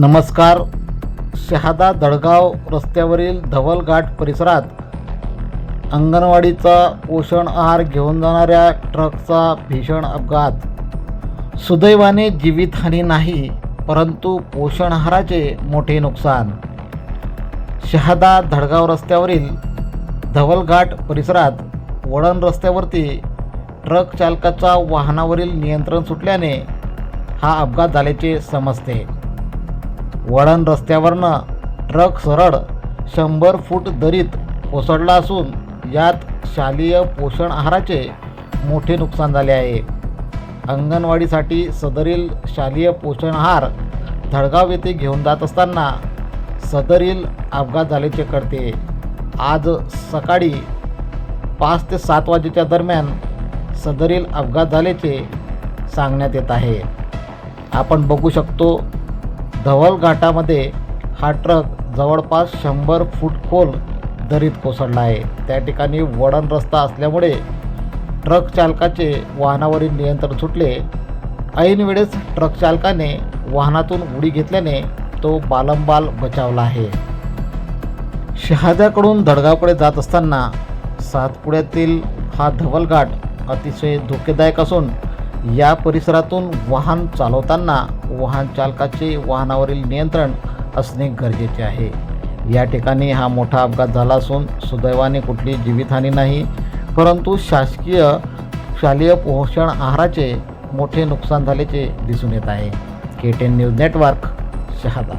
नमस्कार. शहादा दडगाव रस्त्यावरील धवलघाट परिसरात अंगणवाडीचा पोषण आहार घेऊन जाणाऱ्या ट्रकचा भीषण अपघात. सुदैवाने जीवितहानी नाही परंतु पोषण आहाराचे मोठे नुकसान. शहादा धडगाव रस्त्यावरील धवलघाट परिसरात वळण रस्त्यावरती ट्रक चालकाचा वाहनावरील नियंत्रण सुटल्याने हा अपघात झाल्याचे समजते. वळण रस्त्यावरनं ट्रक सरळ शंभर फूट दरीत कोसळला असून यात शालेय पोषण आहाराचे मोठे नुकसान झाले आहे. अंगणवाडीसाठी सदरील शालेय पोषण आहार धडगाव येथे घेऊन जात असताना सदरील अपघात झाल्याचे कळते. आज सकाळी पाच ते सात वाजेच्या दरम्यान सदरील अपघात झाल्याचे सांगण्यात येत आहे. आपण बघू शकतो धवल घाटामध्ये हा ट्रक जवळपास शंभर फूट खोल दरीत कोसळला आहे. त्या ठिकाणी वळण रस्ता असल्यामुळे ट्रक चालकाचे वाहनावरील नियंत्रण सुटले. ऐनवेळेस ट्रक चालकाने वाहनातून उडी घेतल्याने तो बालंबाल बचावला आहे. शहाद्याकडून दडगावकडे जात असताना सातपुड्यातील हा धवलघाट अतिशय धोकेदायक असून या परिसरातून वाहन चालवताना वाहन चालकाचे वाहनावरील नियंत्रण असणे गरजेचे आहे. या ठिकाणी हा मोठा अपघात झाला असून सुदैवाने कुठली जीवितहानी नाही परंतु शासकीय शालेय पोषण आहाराचे मोठे नुकसान झाल्याचे दिसून येत आहे. K ten news network Shahada.